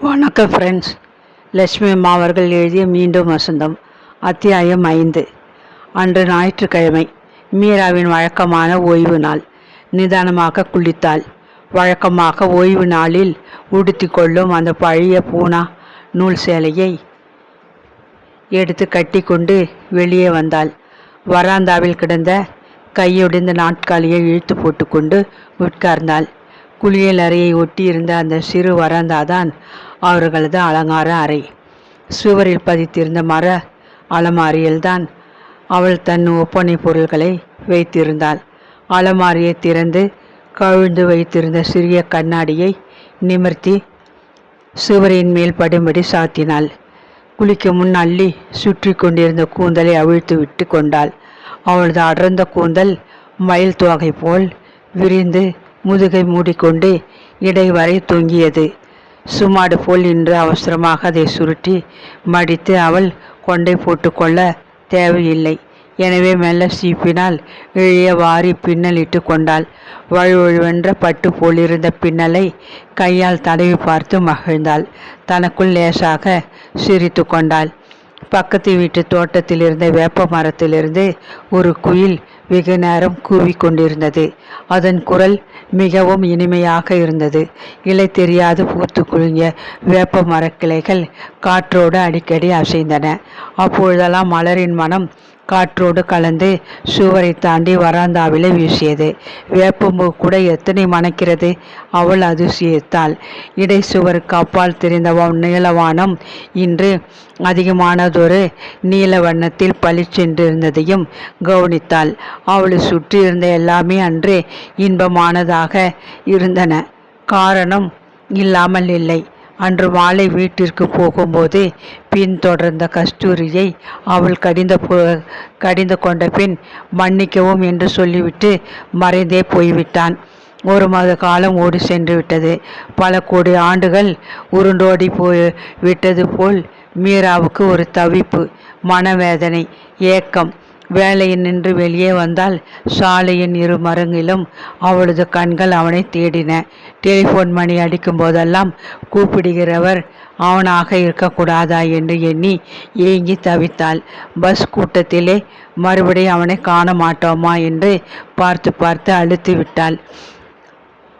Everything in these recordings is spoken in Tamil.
வணக்கம் ஃப்ரெண்ட்ஸ் லட்சுமி அம்மா அவர்கள் எழுதிய மீண்டும் வசந்தம் அத்தியாயம் ஐந்து. அன்று ஞாயிற்றுக்கிழமை மீராவின் வழக்கமான ஓய்வு நாள். நிதானமாக குளித்தாள். வழக்கமாக ஓய்வு நாளில் உடுத்தி கொள்ளும் அந்த பழைய பூனா நூல் சேலையை எடுத்து கட்டி கொண்டு வெளியே வந்தாள். வராந்தாவில் கிடந்த கையொடிந்த நாட்காலியை இழுத்து போட்டுக்கொண்டு உட்கார்ந்தாள். குளியல் அறையை ஒட்டியிருந்த அந்த சிறு வராந்தாதான் அவர்களது அலங்கார அறை. சுவரில் பதித்திருந்த மர அலமாரியில்தான் அவள் தன் ஒப்பனை பொருள்களை வைத்திருந்தாள். அலமாரியை திறந்து கவிழ்ந்து வைத்திருந்த சிறிய கண்ணாடியை நிமிர்த்தி சுவரின் மேல் படும்படி சாத்தினாள். குளிக்க முன் அள்ளி சுற்றி கொண்டிருந்த கூந்தலை அவிழ்த்து விட்டு கொண்டாள். அவளது அடர்ந்த கூந்தல் மயில் தோகை போல் விரிந்து முதுகை மூடிக்கொண்டு இடை வரை தொங்கியது. சுமாடு போல் நின்று அவசரமாக அதை சுருட்டி மடித்து அவள் கொண்டை போட்டுக்கொள்ள தேவையில்லை. எனவே மெல்ல சீப்பினால் இழைய வாரி பின்னலிட்டு கொண்டாள். வழுவழுவென்ற பட்டு போலிருந்த பின்னலை கையால் தடவி பார்த்து மகிழ்ந்தாள். தனக்குள் லேசாக சிரித்து கொண்டாள். பக்கத்து வீட்டு தோட்டத்தில் இருந்த வேப்ப மரத்திலிருந்து ஒரு குயில் வெகு நேரம் கூவிக்கொண்டிருந்தது அதன் குரல் மிகவும் இனிமையாக இருந்தது. இலை தெரியாது பூத்து குலுங்கிய வேப்ப மரக்கிளைகள் காற்றோடு அடிக்கடி அசைந்தன. அப்பொழுதெல்லாம் மலரின் மனம் காற்றோடு கலந்து சுவரை தாண்டி வராந்தாவிலே வீசியது. வேப்பம்பூ கூட எத்தனை மணக்கிறது? அவள் அதிசயித்தாள். இடை சுவருக்கு அப்பால் தெரிந்த நீலவானம் இன்று அதிகமானதொரு நீல வண்ணத்தில் பளிச்சென்றிருந்ததையும் கவனித்தாள். அவளை சுற்றியிருந்த எல்லாமே அன்று இன்பமானதாக இருந்தன. காரணம் இல்லாமல் இல்லை. அன்று மாலை வீட்டிற்கு போகும்போது பின் தொடர்ந்த கஸ்தூரியை அவள் கடிந்த கடிந்து கொண்ட பின் மன்னிக்கவும் என்று சொல்லிவிட்டு மறைந்தே போய்விட்டான். ஒரு மாத காலம் ஓடி சென்று விட்டது. பல கோடி ஆண்டுகள் உருண்டோடி போய் விட்டது போல் மீராவுக்கு ஒரு தவிப்பு மனவேதனை ஏக்கம். வேலையில் நின்று வெளியே வந்தால் சாலையின் இரு மரங்கிலும் அவளது கண்கள் அவனை தேடின. டெலிஃபோன் மணி அடிக்கும் போதெல்லாம் கூப்பிடுகிறவர் அவனாக இருக்கக்கூடாதா என்று எண்ணி ஏங்கி தவித்தாள். பஸ் கூட்டத்திலே மறுபடியும் அவனை காண மாட்டோமா என்று பார்த்து பார்த்து அழுத்து விட்டாள்.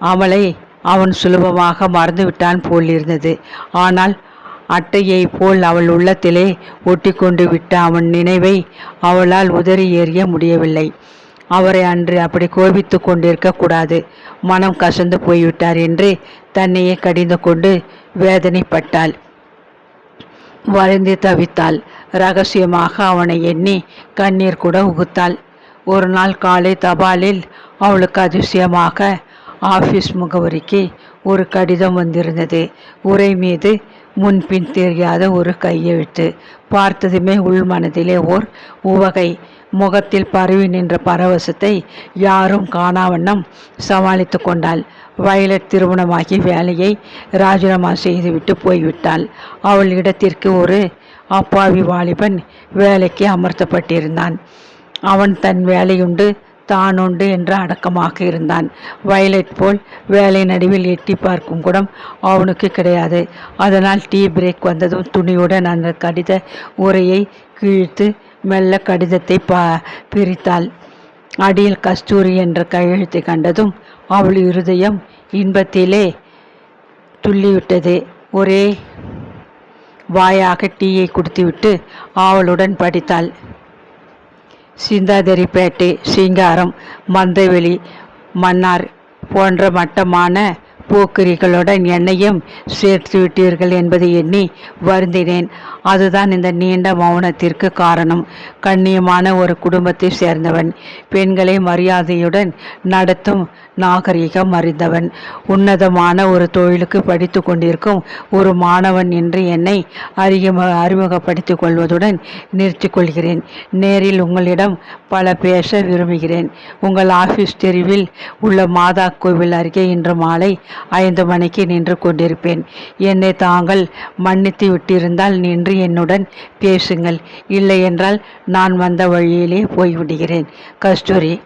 அவளை அவன் சுலபமாக மறந்துவிட்டான் போலிருந்தது. ஆனால் அட்டையை போல் அவள் உள்ளத்திலே ஒட்டி கொண்டு விட்ட அவன் நினைவை அவளால் உதறி ஏறிய முடியவில்லை. அவரை அன்று அப்படி கோபித்து கொண்டிருக்க கூடாது. மனம் கசந்து போய்விட்டார் என்று தன்னையே கடிந்து கொண்டு வேதனைப்பட்டாள். வரைந்து தவித்தாள். ரகசியமாக அவனை எண்ணி கண்ணீர் கூட உகுத்தாள். ஒரு நாள் காலை தபாலில் அவளுக்கு அதிசயமாக ஆஃபீஸ் முகவரிக்கு ஒரு கடிதம் வந்திருந்தது. உரை மீது முன்பின் தெரியாத ஒரு கையை விட்டு பார்த்ததுமே உள் மனதிலே ஓர் உவகை. முகத்தில் பரவி நின்ற பரவசத்தை யாரும் காணாவண்ணம் சமாளித்து கொண்டாள். வயலட் திருமணமாகி வேலையை ராஜினாமா செய்துவிட்டு போய்விட்டாள். அவள் இடத்திற்கு ஒரு அப்பாவி வாலிபன் வேலைக்கு அமர்த்தப்பட்டிருந்தான். அவன் தன் வேலையுண்டு தான் உண்டு என்று அடக்கமாக இருந்தான். வயலட் போல் வேலை நடுவில் எட்டி பார்க்கும் குடம் அவனுக்கு கிடையாது. அதனால் டீ பிரேக் வந்ததும் துணியுடன் அந்த கடித உரையை கிழித்து மெல்ல கடிதத்தை பா பிரித்தாள். அடியில் கஸ்தூரி என்ற கையெழுத்தை கண்டதும் அவள் இருதயம் இன்பத்திலே துள்ளிவிட்டது. ஒரே வாயாக டீயை குடித்துவிட்டு அவளுடன் படித்தாள். சிந்தாதிரிப்பேட்டை சிங்காரம் மந்தவெளி மன்னார் போன்ற மட்டமான போக்கிரிகளுடன் என்னையும் சேர்த்து விட்டீர்கள் என்பதை எண்ணி வருந்தினேன். அதுதான் இந்த நீண்ட மௌனத்திற்கு காரணம். கண்ணியமான ஒரு குடும்பத்தை சேர்ந்தவன் பெண்களை மரியாதையுடன் நடத்தும் நாகரிகம் அறிந்தவன். உன்னதமான ஒரு தொழிலுக்கு படித்து கொண்டிருக்கும் ஒரு மாணவன் என்று என்னை அறிமுக அறிமுகப்படுத்திக் கொள்வதுடன் நிறுத்திக் கொள்கிறேன். நேரில் உங்களிடம் பல பேச விரும்புகிறேன். உங்கள் ஆஃபீஸ் தெருவில் உள்ள மாதா கோவில் அருகே இன்று மாலை ஐந்து மணிக்கு நின்று கொண்டிருப்பேன். என்னை தாங்கள் மன்னித்து விட்டிருந்தால் நின்று என்னுடன் பேசுங்கள். இல்லை என்றால் நான் வந்த வழியிலே போய்விடுகிறேன். கஸ்தூரி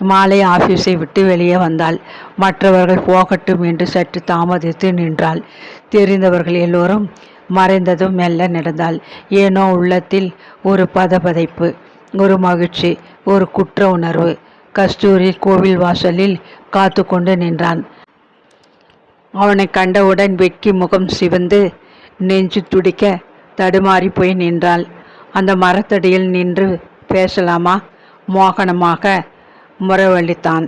மாலை ஆபீஸை விட்டு வெளியே வந்தாள். மற்றவர்கள் போகட்டும் என்று சற்று தாமதித்து நின்றாள். தெரிந்தவர்கள் எல்லோரும் மறைந்ததும் மெல்ல நடந்தாள். ஏனோ உள்ளத்தில் ஒரு பதபதைப்பு ஒரு மகிழ்ச்சி ஒரு குற்ற உணர்வு. கஸ்தூரி கோவில் வாசலில் காத்து கொண்டு நின்றான். அவனை கண்டவுடன் வெட்கி முகம் சிவந்து நெஞ்சு துடிக்க தடுமாறி போய் நின்றாள். அந்த மரத்தடியில் நின்று பேசலாமா? மோகனமாக முறவழித்தான்.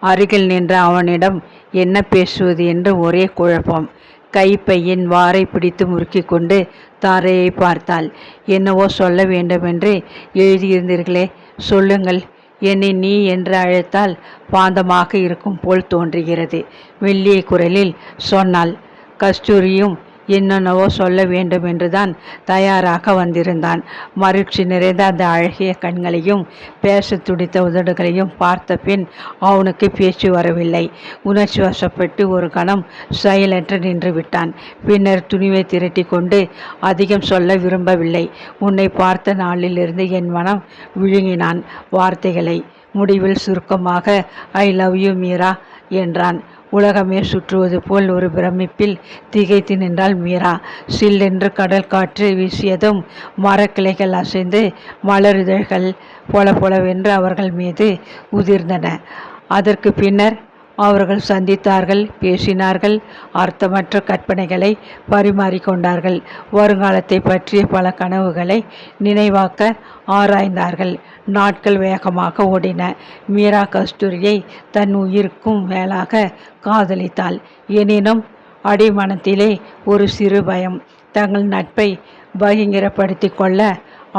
அருகில் நின்ற அவனிடம் என்ன பேசுவது? என்று ஒரே குழப்பம். கைப்பையின் வாரை பிடித்து முறுக்கி கொண்டு தாரையை பார்த்தாள். என்னவோ சொல்ல வேண்டுமென்று எழுதியிருந்தீர்களே. சொல்லுங்கள். என்னை நீ என்று அழைத்தால் பாந்தமாக இருக்கும் போல் தோன்றுகிறது. மெல்லிய குரலில் சொன்னாள். கஸ்தூரியும் என்னென்னவோ சொல்ல வேண்டும் என்றுதான் தயாராக வந்திருந்தான். மகிழ்ச்சி நிறைந்த அந்த அழகிய கண்களையும் பேச துடித்த உதடுகளையும் பார்த்த பின் அவனுக்கு பேச்சு வரவில்லை. உணர்ச்சி வசப்பட்டு ஒரு கணம் செயலற்று நின்று விட்டான். பின்னர் துணிவை திரட்டி கொண்டு அதிகம் சொல்ல விரும்பவில்லை. உன்னை பார்த்த நாளிலிருந்து என் மனம் விழுங்கினான். வார்த்தைகளை முடிவில் சுருக்கமாக ஐ லவ் யூ மீரா என்றான். உலகமே சுற்றுவது போல் ஒரு பிரமிப்பில் திகைத்து நின்றாள் மீரா. சில்லென்று கடல் காற்று வீசியதும் மரக்கிளைகள் அசைந்து மலரிதழ்கள் போல போலவென்று அவர்கள் மீது உதிர்ந்தன. அதற்கு பின்னர் அவர்கள் சந்தித்தார்கள் பேசினார்கள் அர்த்தமற்ற கற்பனைகளை பரிமாறிக்கொண்டார்கள். வருங்காலத்தை பற்றிய பல கனவுகளை நினைவாக்க ஆராய்ந்தார்கள். நாட்கள் வேகமாக ஓடின. மீரா கஸ்தூரியை தன் உயிருக்கும் மேலாக காதலித்தாள். எனினும் அடிமனத்திலே ஒரு சிறு பயம். தங்கள் நட்பை பகிங்கரப்படுத்தி கொள்ள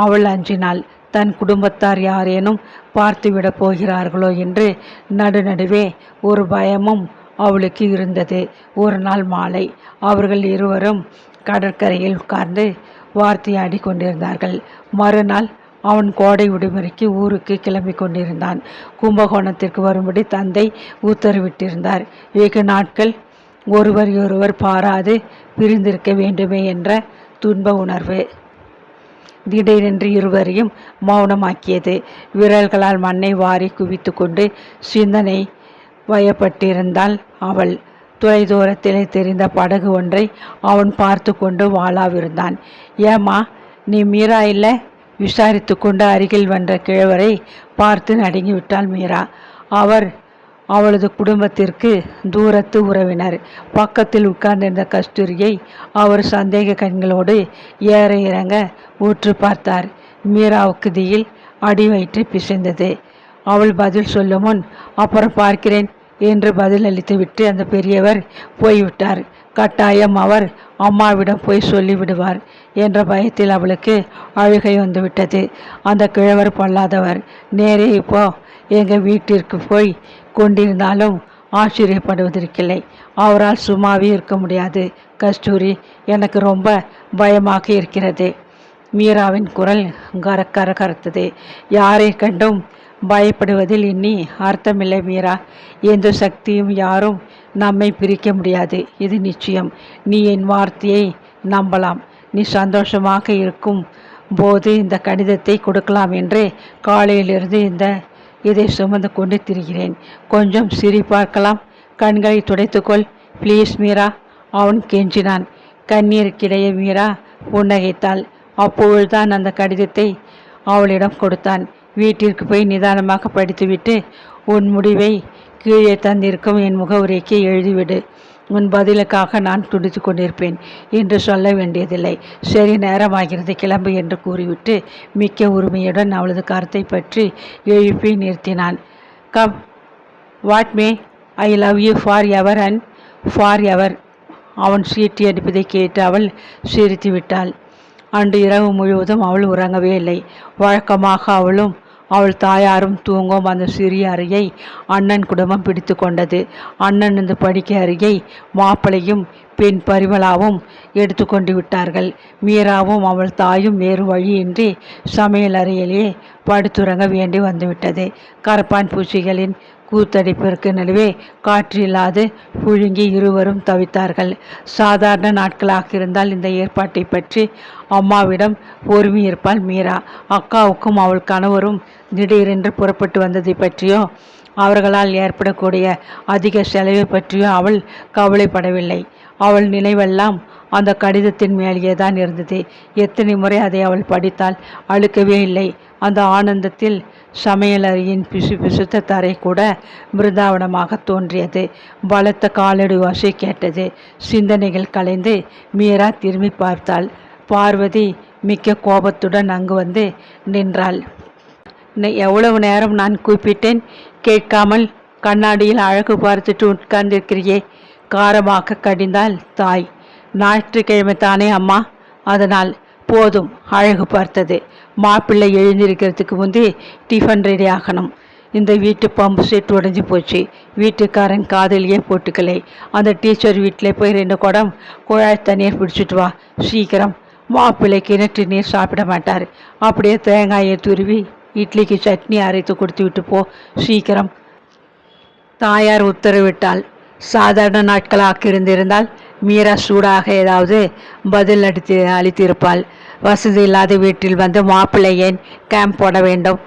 அவள் அஞ்சினாள். தன் குடும்பத்தார் யாரேனும் பார்த்துவிடப் போகிறார்களோ என்று நடுநடுவே ஒரு பயமும் அவளுக்கு இருந்தது. ஒரு நாள் மாலை அவர்கள் இருவரும் கடற்கரையில் உட்கார்ந்து வார்த்தையாடி கொண்டிருந்தார்கள். மறுநாள் அவன் கோடை விடுமுறைக்கு ஊருக்கு கிளம்பி கொண்டிருந்தான். கும்பகோணத்திற்கு வரும்படி தந்தை உத்தரவிட்டிருந்தார். வெகு நாட்கள் ஒருவர் ஒருவர் பாராது பிரிந்திருக்க வேண்டுமே என்ற துன்ப உணர்வு. திடீரென்று இருவரையும் மௌனமாக்கியது. விரல்களால் மண்ணை வாரி குவித்து கொண்டு சிந்தனை வயப்பட்டிருந்தாள் அவள். தொலைதூரத்திலே தெரிந்த படகு ஒன்றை அவன் பார்த்து கொண்டு வாளாவிருந்தான் ஏமா நீ மீரா இல்லை? விசாரித்து கொண்டு அருகில் வந்த கிழவரை பார்த்து நடுங்கிவிட்டாள் மீரா. அவர் அவளது குடும்பத்திற்கு தூரத்து உறவினர். பக்கத்தில் உட்கார்ந்திருந்த கஸ்தூரியை அவர் சந்தேக கண்களோடு ஏற இறங்க ஊற்று பார்த்தார். மீராவுக்கு தியில் அடி வயிற்று பிசைந்தது. அவள் பதில் சொல்லும் முன் அப்புறம் பார்க்கிறேன் என்று பதில் அளித்துவிட்டு அந்த பெரியவர் போய்விட்டார். கட்டாயம் அவர் அம்மாவிடம் போய் சொல்லிவிடுவார் என்ற பயத்தில் அவளுக்கு அழுகை வந்துவிட்டது. அந்த கிழவர் பொல்லாதவர் நேரே இப்போ எங்கள் வீட்டிற்கு போய் கொண்டிருந்தாலும் ஆச்சரியப்படுவதற்கில்லை. அவரால் சும்மாவே இருக்க முடியாது. கஸ்தூரி எனக்கு ரொம்ப பயமாக இருக்கிறது. மீராவின் குரல் கர கரத்தது. யாரை கண்டும் பயப்படுவதில் இனி அர்த்தமில்லை மீரா. எந்த சக்தியும் யாரும் நம்மை பிரிக்க முடியாது. இது நிச்சயம். நீ என் வார்த்தையை நம்பலாம். நீ சந்தோஷமாக இருக்கும் போது இந்த கடிதத்தை கொடுக்கலாம் என்று காலையிலிருந்து இந்த இதை சுமந்து கொண்டு திரிகிறேன். கொஞ்சம் சிரி பார்க்கலாம். கண்களை துடைத்துக்கொள். ப்ளீஸ் மீரா. அவன் கெஞ்சினான். கண்ணீருக்கிடையே மீரா புன்னகைத்தாள். அப்பொழுதுதான் அந்த கடிதத்தை அவளிடம் கொடுத்தான். வீட்டிற்கு போய் நிதானமாக படித்துவிட்டு உன் முடிவை கீழே தந்திருக்கும் என் முகவுரைக்கு எழுதிவிடு. உன் பதிலுக்காக நான் துடித்து கொண்டிருப்பேன் என்று சொல்ல வேண்டியதில்லை. சரி நேரமாகிறது கிளம்பு என்று கூறிவிட்டு மிக்க உரிமையுடன் அவளது கருத்தை பற்றி எழுப்பி நிறுத்தினான். Come what may I love you forever and forever அவன் சீட்டி அடிப்பதை கேட்டு அவள் சிரித்து விட்டாள் அன்று இரவு முழுவதும் அவள் உறங்கவே இல்லை. வழக்கமாக அவளும் அவள் தாயாரும் தூங்கும் அந்த சிறிய அறையை அண்ணன் குடும்பம் பிடித்து கொண்டது. அண்ணன் இந்த படிக்க அருகே மாப்பிளையும் பெண் பரிமளாவும் எடுத்து கொண்டு விட்டார்கள். மீராவும் அவள் தாயும் வேறு வழியின்றி சமையல் அறையிலேயே படுத்துறங்க வேண்டி வந்துவிட்டது. கரப்பான் பூச்சிகளின் கூத்தடிப்பிற்கு நடுவே காற்றில்லாது புழுங்கி இருவரும் தவித்தார்கள். சாதாரண நாட்களாக இருந்தால் இந்த ஏற்பாட்டை பற்றி அம்மாவிடம் பொறுமையிருப்பாள் மீரா. அக்காவுக்கும் அவள் கணவரும் திடீரென்று புறப்பட்டு வந்ததை பற்றியோ அவர்களால் ஏற்படக்கூடிய அதிக செலவை பற்றியோ அவள் கவலைப்படவில்லை. அவள் நினைவெல்லாம் அந்த கடிதத்தின் மேலேயே தான் இருந்தது. எத்தனை முறை அதை அவள் படித்தால் அழுக்கவே இல்லை. அந்த ஆனந்தத்தில் சமையலறையின் பிசு பிசுத்த தரை கூட பிருந்தாவனமாக தோன்றியது. பலத்த காலடி வாசி கேட்டது. சிந்தனைகள் கலைந்து மீரா திரும்பி பார்த்தாள். பார்வதி மிக்க கோபத்துடன் அங்கு வந்து நின்றாள். எவ்வளவு நேரம் நான் கூப்பிட்டேன்? கேட்காமல் கண்ணாடியில் அழகு பார்த்துட்டு உட்கார்ந்திருக்கிறியே. காரமாக கடிந்தாள் தாய். ஞாயிற்றுக்கிழமை தானே அம்மா. அதனால் போதும் அழகு பார்த்தது. மாப்பிள்ளை எழுந்திருக்கிறதுக்கு முந்தி டிஃபன் ரெடி ஆகணும். இந்த வீட்டு பம்பு செட் உடைஞ்சு போச்சு. வீட்டுக்காரன் காதலியே போட்டுக்கலை. அந்த டீச்சர் வீட்டில் போய் ரெண்டு குடம் குழாய் தண்ணீர் பிடிச்சிட்டு வா. சீக்கிரம். மாப்பிள்ளை கிணற்று நீர் சாப்பிட மாட்டார். அப்படியே தேங்காயை துருவி இட்லிக்கு சட்னி அரைத்து கொடுத்து விட்டு போ. சீக்கிரம். தாயார் உத்தரவிட்டாள். சாதாரண நாட்களாக இருந்திருந்தால் மீரா சூடாக ஏதாவது பதில் அடித்து அளித்திருப்பாள். வசதி இல்லாத வீட்டில் வந்து மாப்பிள்ளை ஏன் கேம்ப் போட வேண்டும்?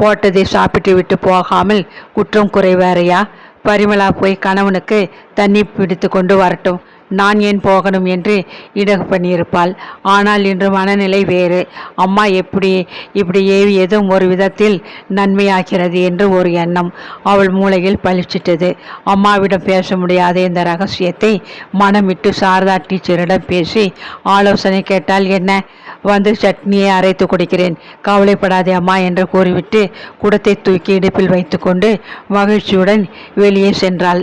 போட்டதை சாப்பிட்டு விட்டு போகாமல் குற்றம் குறைவாரியா பரிமளா போய் கணவனுக்கு தண்ணி பிடித்து கொண்டு வரட்டும். நான் ஏன் போகணும் என்று இடகு பண்ணியிருப்பாள். ஆனால் இன்று மனநிலை வேறு. அம்மா எப்படி இப்படி எதுவும் ஒரு விதத்தில் நன்மையாகிறது என்று ஒரு எண்ணம் அவள் மூளையில் பளிச்சிட்டது. அம்மாவிடம் பேச முடியாத இந்த ரகசியத்தை மனமிட்டு சாரதா டீச்சரிடம் பேசி ஆலோசனை கேட்டால் என்ன? வந்து சட்னியை அரைத்து குடிக்கிறேன். கவலைப்படாதே அம்மா என்று கூறிவிட்டு குடத்தை தூக்கி இடுப்பில் வைத்துக்கொண்டு மகிழ்ச்சியுடன் வெளியே சென்றாள்.